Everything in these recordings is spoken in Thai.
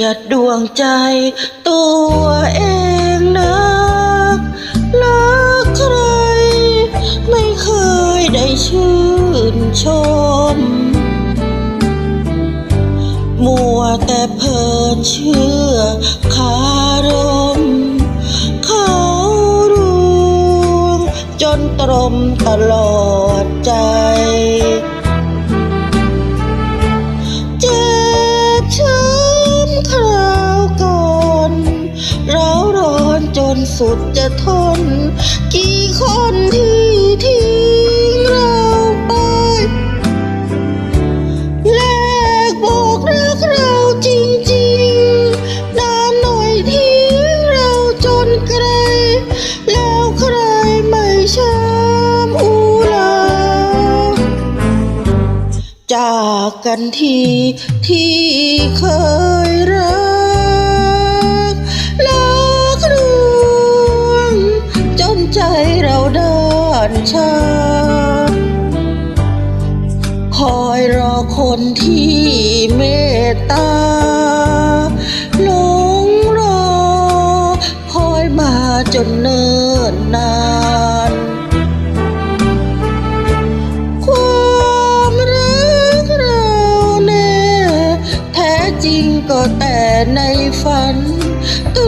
ยดดวงใจตัวเองนักรักใคร ไม่เคยได้ชื่นชม มัวแต่เพลินเชื่อคารม เขารวงจนตรมตลอด สุดจะทน กี่คนที่ทิ้งเราไป แลกบอกรักเราจริงๆนานหน่อยทิ้งเราจนไกล แล้วใครไม่ช้ำอุลา จากกันทีที่เคยรัก เมตตาหลงรอ คอยมาจนเนิ่นนานความรักเราแน่แท้จริงก็แต่ในฝันตื่น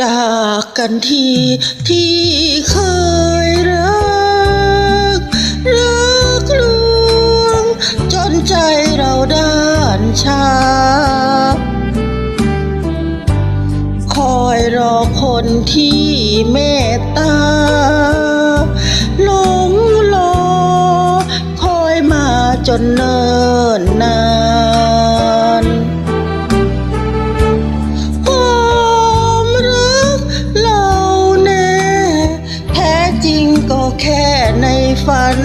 จากกันทีที่เคยรัก รักลวง จนใจเราด้านชา คอยรอคนที่เมตตาหลงรอ คอยมาจนเนิ่นนาน แค่ในฝัน